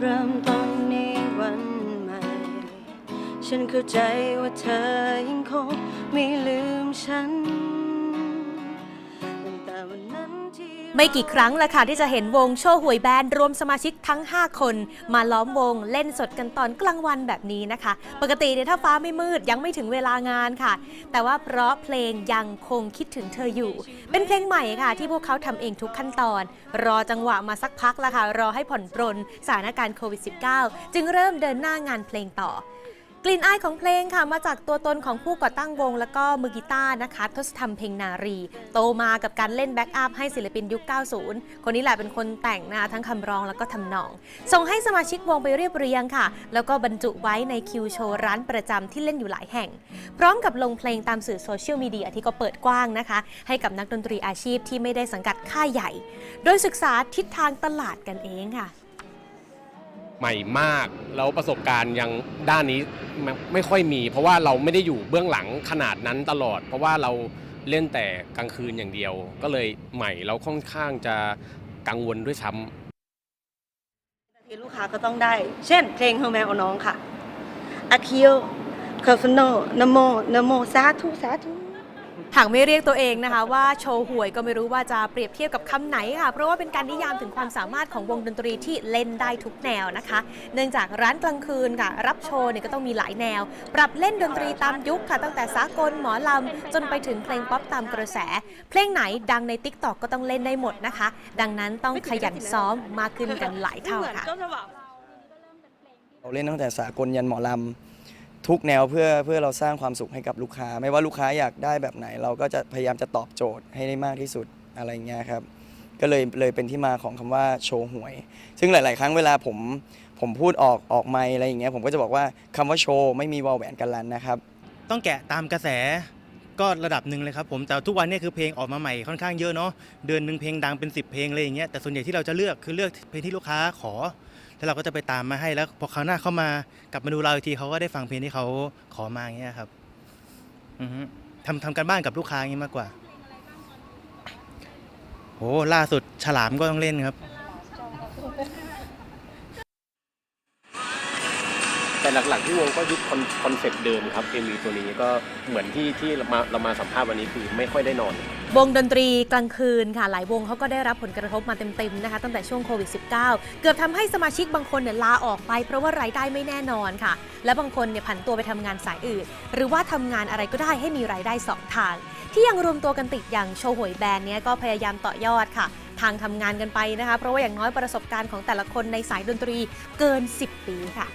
เริ่มต้นในวันใหม่ ฉันเข้าใจว่าเธอยังคงไม่ลืมฉัน ไม่กี่ครั้งแหละค่ะที่จะเห็นวงโชว์หวยแบนด์รวมสมาชิกทั้ง 5 คน มาล้อมวงเล่นสดกันตอนกลางวันแบบนี้นะคะ ปกติเนี่ยถ้าฟ้าไม่มืดยังไม่ถึงเวลางานค่ะ แต่ว่าเพราะเพลงยังคงคิดถึงเธออยู่ เป็นเพลงใหม่ค่ะ ที่พวกเขาทำเองทุกขั้นตอน รอจังหวะมาสักพักแล้วค่ะ รอให้ผ่อนปรนสถานการณ์โควิด -19 จึงเริ่มเดินหน้างานเพลงต่อ กลิ่นอายของเพลงค่ะมาจากตัวตนของผู้ก่อตั้งวง แล้วก็มือกีตาร์นะคะทศธรรมเพลงนารี โตมากับการเล่นแบ็กอัพให้ศิลปินยุค 90 คนนี้แหละเป็นคนแต่งนะคะทั้งคำร้องแล้วก็ทำนอง ส่งให้สมาชิกวงไปเรียบเรียงค่ะ แล้วก็บรรจุไว้ในคิวโชว์ร้านประจำที่เล่นอยู่หลายแห่ง พร้อมกับลงเพลงตามสื่อโซเชียลมีเดียที่ก็เปิดกว้างนะคะ ให้กับนักดนตรีอาชีพที่ไม่ได้สังกัดค่ายใหญ่ โดยศึกษาทิศทางตลาดกันเองค่ะ ใหม่มาก แล้วประสบการณ์ยังด้านนี้ไม่ไม่ค่อยมี เพราะว่าเราไม่ได้อยู่เบื้องหลังขนาดนั้นตลอด เพราะว่าเราเล่นแต่กลางคืนอย่างเดียว ก็เลยใหม่แล้วค่อนข้างจะกังวลด้วยซ้ำ ทีลูกค้าก็ต้องได้ เช่น เพลงเฮอร์แมวน้องค่ะอาคิโอคาฟโนนโมนโมสาธุสาธุ หากไม่เรียกตัวเองนะคะ ว่าโชว์หวยก็ไม่รู้ว่าจะเปรียบเทียบกับคำไหนค่ะ เพราะว่าเป็นการนิยามถึงความสามารถของวงดนตรีที่เล่นได้ทุกแนวนะคะ เนื่องจากร้านกลางคืนค่ะ รับโชว์เนี่ยก็ต้องมีหลายแนว ปรับเล่นดนตรีตามยุคค่ะ ตั้งแต่สากลหมอลำ จนไปถึงเพลงป๊อปตามกระแส เพลงไหนดังใน t ิ k t o k ก็ต้องเล่นได้หมดนะคะ ดังนั้นต้องขยันซ้อมมากขึ้นกันหลายเท่าค่ะเราเล่นตั้งแต่สากลยันหมอลำ ทุกแนวเพื่อเพื่อเราสร้างความสุขให้กับลูกค้า ไม่ว่าลูกค้าอยากได้แบบไหน เราก็จะพยายามจะตอบโจทย์ให้ได้มากที่สุดอะไรเงี้ยครับก็เลยเลยเป็นที่มาของคำว่าโชว์หวย ซึ่งหลาย ๆ ครั้งเวลาผมผมพูดออกออกไมค์อะไรอย่างเงี้ยผมก็จะบอกว่าคำว่าโชว์ไม่มีวอลแหวนกันลันนะครับ ต้องแกะตามกระแสก็ระดับหนึ่งเลยครับผมแต่ทุกวันนี้คือเพลงออกมาใหม่ค่อนข้างเยอะเนาะเดือนหนึ่งเพลงดังเป็น 10 เพลงเลยอย่างเงี้ยแต่ส่วนใหญ่ที่เราจะเลือกคือเลือกเพลงที่ลูกค้าขอ แล้วเราก็จะไปตามมาให้แล้วพอคราวหน้าเข้ามากลับมาดูเราอีกทีเขาก็ได้ฟังเพลงที่เขาขอมาอย่างเงี้ยครับอือฮึทำทำกันบ้านกับลูกค้าอย่างงี้มากกว่าโหล่าสุดฉลามก็ต้องเล่นครับ แต่หลักๆที่วงก็ยึดคอนเซ็ปต์เดิมครับ MV ตัวนี้ก็เหมือนที่ที่เรามาเรามาสัมภาษณ์วันนี้คือไม่ค่อยได้นอน วงดนตรีกลางคืนค่ะ หลายวงเขาก็ได้รับผลกระทบมาเต็มๆนะคะ ตั้งแต่ช่วงโควิด -19 เกือบทำให้สมาชิกบางคนเนี่ยลาออกไป เพราะว่ารายได้ไม่แน่นอนค่ะ และบางคนเนี่ยผันตัวไปทำงานสายอื่น หรือว่าทำงานอะไรก็ได้ให้มีรายได้สองทาง ที่ยังรวมตัวกันติดอย่างโชว์หวยแบรนด์เนี่ยก็พยายามต่อยอดค่ะทางทำงานกันไปนะคะ เพราะว่าอย่างน้อยประสบการณ์ของแต่ละคนในสายดนตรีเกิน 10 ปีค่ะ